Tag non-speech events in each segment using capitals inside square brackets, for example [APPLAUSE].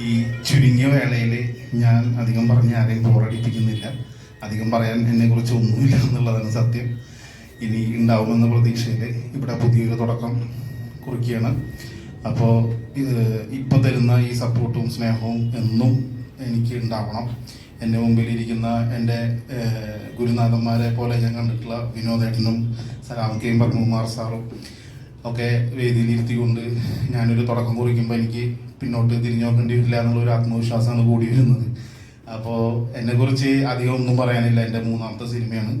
ഈ ചുരുങ്ങിയ വേളയിൽ ഞാൻ അധികം പറഞ്ഞ് ആരെയും ബോറടിപ്പിക്കുന്നില്ല. അധികം പറയാൻ എന്നെക്കുറിച്ച് ഒന്നുമില്ല എന്നുള്ളതാണ് സത്യം. ഇനി ഉണ്ടാവുമെന്ന പ്രതീക്ഷയിൽ ഇവിടെ പുതിയൊരു തുടക്കം കുറിക്കുകയാണ്. അപ്പോൾ ഇത് ഇപ്പോൾ തരുന്ന ഈ സപ്പോർട്ടും സ്നേഹവും എന്നും എനിക്ക് ഉണ്ടാവണം. എന്റെ മുമ്പിലിരിക്കുന്ന എന്റെ ഗുരുനാഥന്മാരെ പോലെ ഞാൻ കണ്ടിട്ടുള്ള വിനോദേട്ടനും സലാം കെയും കുമാർ സാറും ഒക്കെ വേദിയിലിരുത്തിക്കൊണ്ട് ഞാനൊരു തുടക്കം കുറിക്കുമ്പോൾ എനിക്ക് പിന്നോട്ട് തിരിഞ്ഞു നോക്കേണ്ടി വരില്ല എന്നുള്ള ഒരു ആത്മവിശ്വാസമാണ് കൂടി വരുന്നത്. അപ്പോൾ എന്നെക്കുറിച്ച് അധികം ഒന്നും പറയാനില്ല. എന്റെ മൂന്നാമത്തെ സിനിമയാണ്.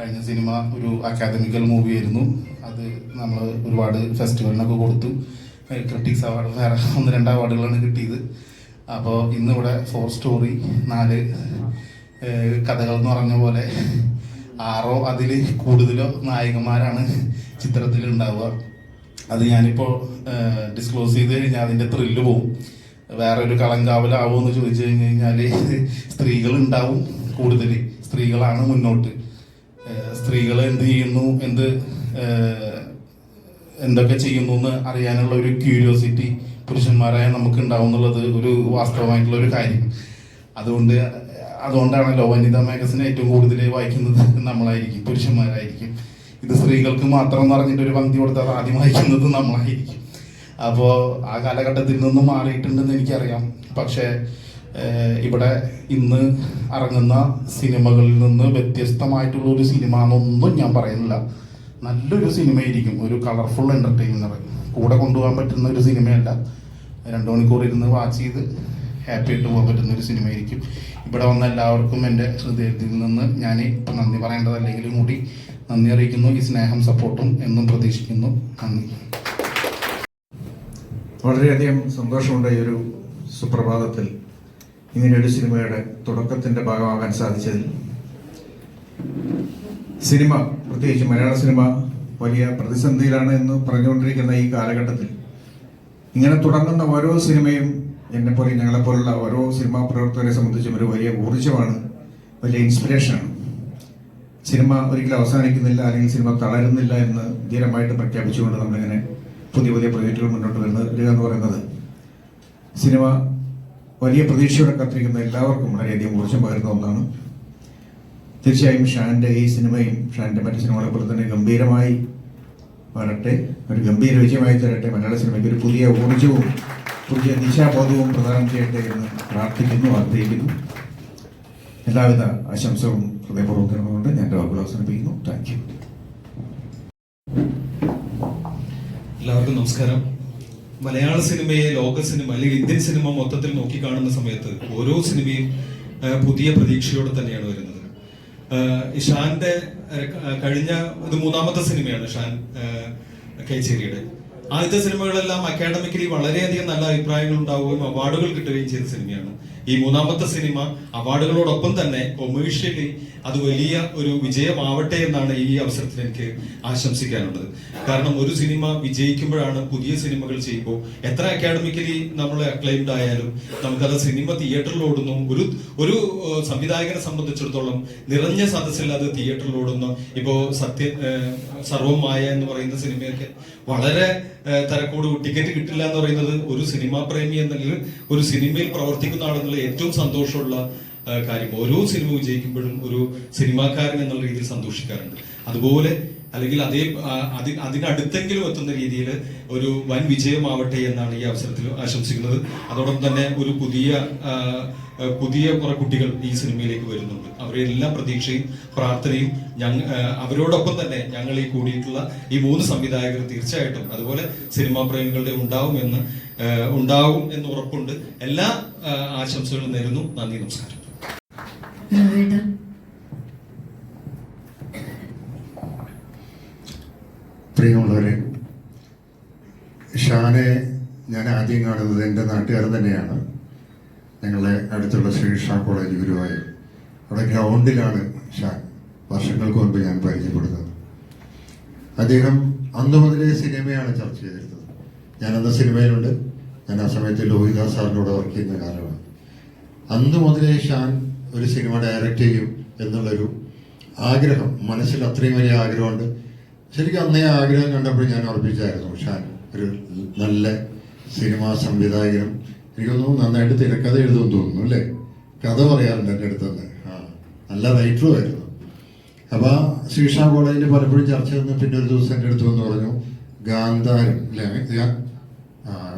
കഴിഞ്ഞ സിനിമ ഒരു അക്കാദമിക്കൽ മൂവി ആയിരുന്നു. അത് നമ്മൾ ഒരുപാട് ഫെസ്റ്റിവലിനൊക്കെ കൊടുത്തു. ക്രിട്ടിക്സ് അവാർഡ് വേറെ ഒന്ന് രണ്ട് അവാർഡുകളാണ് കിട്ടിയത്. അപ്പോൾ ഇന്നിവിടെ ഫോർ സ്റ്റോറി നാല് കഥകൾ എന്ന് പറഞ്ഞ പോലെ ആറോ അതിൽ കൂടുതലോ നായകന്മാരാണ് ചിത്രത്തിൽ ഉണ്ടാവുക അത് ഞാനിപ്പോൾ ഡിസ്ക്ലോസ് ചെയ്ത് കഴിഞ്ഞാൽ അതിന്റെ ത്രില്ല് പോവും. വേറെ ഒരു കളങ്കാവലാവോ എന്ന് ചോദിച്ചു കഴിഞ്ഞ് കഴിഞ്ഞാൽ [LAUGHS] സ്ത്രീകൾ ഉണ്ടാവും കൂടുതൽ സ്ത്രീകളാണ് മുന്നോട്ട്. സ്ത്രീകൾ എന്ത് ചെയ്യുന്നു എന്ത് എന്തൊക്കെ ചെയ്യുന്നു എന്ന് അറിയാനുള്ള ഒരു ക്യൂരിയോസിറ്റി പുരുഷന്മാരായ നമുക്ക് ഉണ്ടാവും എന്നുള്ളത് ഒരു വാസ്തവമായിട്ടുള്ള ഒരു കാര്യം. അതുകൊണ്ട് അതുകൊണ്ടാണല്ലോ വനിതാ മാഗസിൻ ഏറ്റവും കൂടുതൽ വായിക്കുന്നത് നമ്മളായിരിക്കും പുരുഷന്മാരായിരിക്കും. ഇത് സ്ത്രീകൾക്ക് മാത്രം എന്ന് പറഞ്ഞിട്ട് ഒരു പങ്ക്തി കൊടുത്താൽ ആദ്യം വായിക്കുന്നത് നമ്മളായിരിക്കും. അപ്പോൾ ആ കാലഘട്ടത്തിൽ നിന്നും മാറിയിട്ടുണ്ടെന്ന് എനിക്കറിയാം. പക്ഷേ ഇവിടെ ഇന്ന് ഇറങ്ങുന്ന സിനിമകളിൽ നിന്ന് വ്യത്യസ്തമായിട്ടുള്ള ഒരു സിനിമ എന്നൊന്നും ഞാൻ പറയുന്നില്ല. നല്ലൊരു സിനിമയായിരിക്കും. ഒരു കളർഫുൾ എന്റർടൈനർ കൂടെ കൊണ്ടുപോകാൻ പറ്റുന്ന ഒരു സിനിമയല്ല. രണ്ട് മണിക്കൂർ ഇരുന്ന് വാച്ച് ചെയ്ത് ഹാപ്പി ആയിട്ട് പോകാൻ പറ്റുന്ന ഒരു സിനിമയായിരിക്കും. ഇവിടെ വന്ന എല്ലാവർക്കും എന്റെ ഹൃദയത്തിൽ നിന്ന് ഞാൻ ഇപ്പം നന്ദി പറയേണ്ടതല്ലെങ്കിലും കൂടി നന്ദി അറിയിക്കുന്നു. ഈ സ്നേഹം സപ്പോർട്ടും എന്നും പ്രതീക്ഷിക്കുന്നു. നന്ദി. വളരെയധികം സന്തോഷമുണ്ട് ഈ ഒരു സുപ്രഭാതത്തിൽ ഇങ്ങനെയൊരു സിനിമയുടെ തുടക്കത്തിന്റെ ഭാഗമാകാൻ സാധിച്ചതിൽ. സിനിമ പ്രത്യേകിച്ച് മലയാള സിനിമ വലിയ പ്രതിസന്ധിയിലാണ് എന്ന് പറഞ്ഞുകൊണ്ടിരിക്കുന്ന ഈ കാലഘട്ടത്തിൽ. ഇങ്ങനെ തുടങ്ങുന്ന ഓരോ സിനിമയും എന്നെപ്പോലെ ഞങ്ങളെപ്പോലുള്ള ഓരോ സിനിമാ പ്രവർത്തകരെ സംബന്ധിച്ചും ഒരു വലിയ ഊർജമാണ് വലിയ ഇൻസ്പിറേഷനാണ് സിനിമ ഒരിക്കലും അവസാനിക്കുന്നില്ല അല്ലെങ്കിൽ സിനിമ തളരുന്നില്ല എന്ന് ധീരമായിട്ട് പ്രഖ്യാപിച്ചുകൊണ്ട് നമ്മളിങ്ങനെ പുതിയ പുതിയ പ്രൊജക്റ്റുകൾ മുന്നോട്ട് വരുന്നത് എന്ന് പറയുന്നത്. സിനിമ വലിയ പ്രതീക്ഷയോടെ കാത്തിരിക്കുന്ന എല്ലാവർക്കും വളരെയധികം ഊർജം പകരുന്ന ഒന്നാണ്. തീർച്ചയായും ഷാന്റെ ഈ സിനിമയും ഷാന്റെ മറ്റു സിനിമകളെ പോലെ തന്നെ ഗംഭീരമായി വരട്ടെ ഒരു ഗംഭീര വിജയമായി തരട്ടെ. മലയാള സിനിമയ്ക്ക് ഒരു പുതിയ ഊർജവും പുതിയ ദിശാബോധവും പ്രദാനം ചെയ്യട്ടെ എന്ന് പ്രാർത്ഥിക്കുന്നു ആഗ്രഹിക്കുന്നു. എല്ലാവിധ ആശംസകളും ഹൃദയപൂർവം തരുന്നതുകൊണ്ട് ഞാൻ ഡോക്ടർ അവസാനിപ്പിക്കുന്നു. താങ്ക് യു എല്ലാവർക്കും നമസ്കാരം. മലയാള സിനിമയെ ലോക സിനിമ അല്ലെങ്കിൽ ഇന്ത്യൻ സിനിമ മൊത്തത്തിൽ നോക്കി കാണുന്ന സമയത്ത് ഓരോ സിനിമയും പുതിയ പ്രതീക്ഷയോടെ തന്നെയാണ് വരുന്നത്. ആ, ഈ ഷാന്റെ ആ, കഴിഞ്ഞ ഇത് മൂന്നാമത്തെ സിനിമയാണ് ഷാൻ കൈച്ചേരിയുടെ. ആദ്യത്തെ സിനിമകളെല്ലാം അക്കാഡമിക്കലി വളരെയധികം നല്ല അഭിപ്രായങ്ങൾ ഉണ്ടാവുകയും അവാർഡുകൾ കിട്ടുകയും ചെയ്ത സിനിമയാണ്. ഈ മൂന്നാമത്തെ സിനിമ അവാർഡുകളോടൊപ്പം തന്നെ കൊമേഴ്ഷ്യലി അത് വലിയ ഒരു വിജയമാവട്ടെ എന്നാണ് ഈ അവസരത്തിൽ എനിക്ക് ആശംസിക്കാനുള്ളത്. കാരണം ഒരു സിനിമ വിജയിക്കുമ്പോഴാണ് പുതിയ സിനിമകൾ ചെയ്യുമ്പോൾ എത്ര അക്കാഡമിക്കലി നമ്മൾ അക്ലൈംഡ് ആയാലും നമുക്കത് സിനിമ തിയേറ്ററിൽ ഓടുന്നു ഒരു ഒരു സംവിധായകനെ സംബന്ധിച്ചിടത്തോളം നിറഞ്ഞ സദസ്സിൽ അത് തിയേറ്ററിൽ ഓടുന്നു ഇപ്പോ സത്യ സർവമായ എന്ന് പറയുന്ന സിനിമയൊക്കെ വളരെ തിരക്കോട് ടിക്കറ്റ് കിട്ടില്ല എന്ന് പറയുന്നത് ഒരു സിനിമാ പ്രേമി എന്നതിൽ ഒരു സിനിമയിൽ പ്രവർത്തിക്കുന്ന ആളെന്നുള്ള ഏറ്റവും സന്തോഷമുള്ള കാര്യം. ഓരോ സിനിമ വിജയിക്കുമ്പോഴും ഒരു സിനിമാക്കാരൻ എന്നുള്ള രീതിയിൽ സന്തോഷിക്കാറുണ്ട്. അതുപോലെ അല്ലെങ്കിൽ അതേ അതി അതിനടുത്തെങ്കിലും എത്തുന്ന രീതിയിൽ ഒരു വൻ വിജയമാവട്ടെ എന്നാണ് ഈ അവസരത്തിൽ ആശംസിക്കുന്നത്. അതോടൊപ്പം തന്നെ ഒരു പുതിയ പുതിയ കുറെ കുട്ടികൾ ഈ സിനിമയിലേക്ക് വരുന്നുണ്ട്. അവരുടെ എല്ലാ പ്രതീക്ഷയും പ്രാർത്ഥനയും ഞങ്ങ അവരോടൊപ്പം തന്നെ ഞങ്ങൾ ഈ കൂടിയിട്ടുള്ള ഈ മൂന്ന് സംവിധായകർ തീർച്ചയായിട്ടും അതുപോലെ സിനിമാ പ്രേമികളുടെ ഉണ്ടാവുമെന്ന് ഉണ്ടാവും എന്ന് ഉറപ്പുണ്ട്. എല്ലാ ആശംസകളും നേരുന്നു. നന്ദി നമസ്കാരം. പ്രിയമുള്ളവരെ ഷാനെ ഞാൻ ആദ്യം കാണുന്നത് എന്റെ നാട്ടുകാരൻ തന്നെയാണ്. ഞങ്ങളുടെ അടുത്തുള്ള ശ്രീകൃഷ്ണ കോളേജ് ഗുരുവായൂർ. അവിടെ ഗ്രൗണ്ടിലാണ് ഷാൻ വർഷങ്ങൾക്ക് മുൻപ് ഞാൻ പരിചയപ്പെടുന്നത്. അദ്ദേഹം അന്ന് മുതലേ സിനിമയാണ് ചർച്ച ചെയ്തിരുന്നത്. ഞാൻ അന്ന് സിനിമയിലുണ്ട്. ഞാൻ ആ സമയത്ത് ലോഹിദാസ് സാറിനോട് വർക്ക് ചെയ്യുന്ന കാലമാണ്. അന്ന് മുതലേ ഷാൻ ഒരു സിനിമ ഡയറക്റ്റ് ചെയ്യും എന്നുള്ളൊരു ആഗ്രഹം. മനസ്സിൽ അത്രയും വലിയ ആഗ്രഹമുണ്ട്. ശരിക്കും അന്നേ ആഗ്രഹം കണ്ടപ്പോൾ ഞാൻ ഉറപ്പിച്ചായിരുന്നു ഷാൻ ഒരു നല്ല സിനിമാ സംവിധായകനും എനിക്ക് തോന്നുന്നു നന്നായിട്ട് തിരക്കഥ എഴുതുമെന്ന് തോന്നുന്നു അല്ലേ? കഥ പറയാറുണ്ട് എന്റെ അടുത്ത് തന്നെ ആ നല്ല റൈറ്ററും ആയിരുന്നു. അപ്പോൾ ശ്രീഷ കോളേജിൽ പലപ്പോഴും ചർച്ച ചെയ്യുന്ന പിന്നെ ഒരു ദിവസം എന്റെ അടുത്ത് വന്ന് പറഞ്ഞു ഗാന്ധാരം അല്ലേ?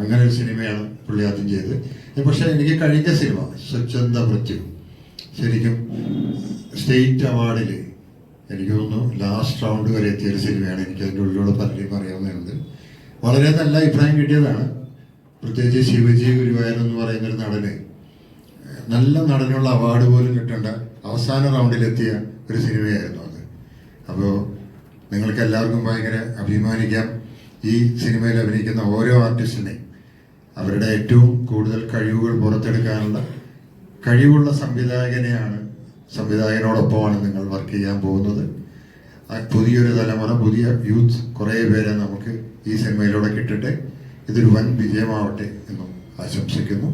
അങ്ങനെ ഒരു സിനിമയാണ് പുള്ളി ആദ്യം ചെയ്തത്. പക്ഷേ എനിക്ക് കഴിഞ്ഞ സിനിമ സ്വച്ഛന്ത മൃത്യു ശരിക്കും സ്റ്റേറ്റ് അവാർഡിൽ എനിക്ക് തോന്നുന്നു ലാസ്റ്റ് റൗണ്ട് വരെ എത്തിയ ഒരു സിനിമയാണ്. എനിക്ക് അതിന്റെ ഉള്ളിലൂടെ പലരെയും അറിയാവുന്നതുണ്ട് വളരെ നല്ല അഭിപ്രായം കിട്ടിയതാണ്. പ്രത്യേകിച്ച് ശിവജി ഗുരുവായൂർ എന്ന് പറയുന്ന ഒരു നടന്. നല്ല നടനുള്ള അവാർഡ് പോലും കിട്ടേണ്ട അവസാന റൗണ്ടിലെത്തിയ ഒരു സിനിമയായിരുന്നു അത്. അപ്പോൾ നിങ്ങൾക്ക് എല്ലാവർക്കും ഭയങ്കര അഭിമാനിക്കാം. ഈ സിനിമയിൽ അഭിനയിക്കുന്ന ഓരോ ആർട്ടിസ്റ്റിനെയും അവരുടെ ഏറ്റവും കൂടുതൽ കഴിവുകൾ പുറത്തെടുക്കാനുള്ള കഴിവുള്ള സംവിധായകനെയാണ് സംവിധായകനോടൊപ്പമാണ് നിങ്ങൾ വർക്ക് ചെയ്യാൻ പോകുന്നത്. പുതിയൊരു തലമുറ പുതിയ യൂത്ത് കുറേ പേരെ നമുക്ക് ഈ സിനിമയിലൂടെ കിട്ടട്ടെ. ഇതൊരു വൻ വിജയമാവട്ടെ എന്നും ആശംസിക്കുന്നു.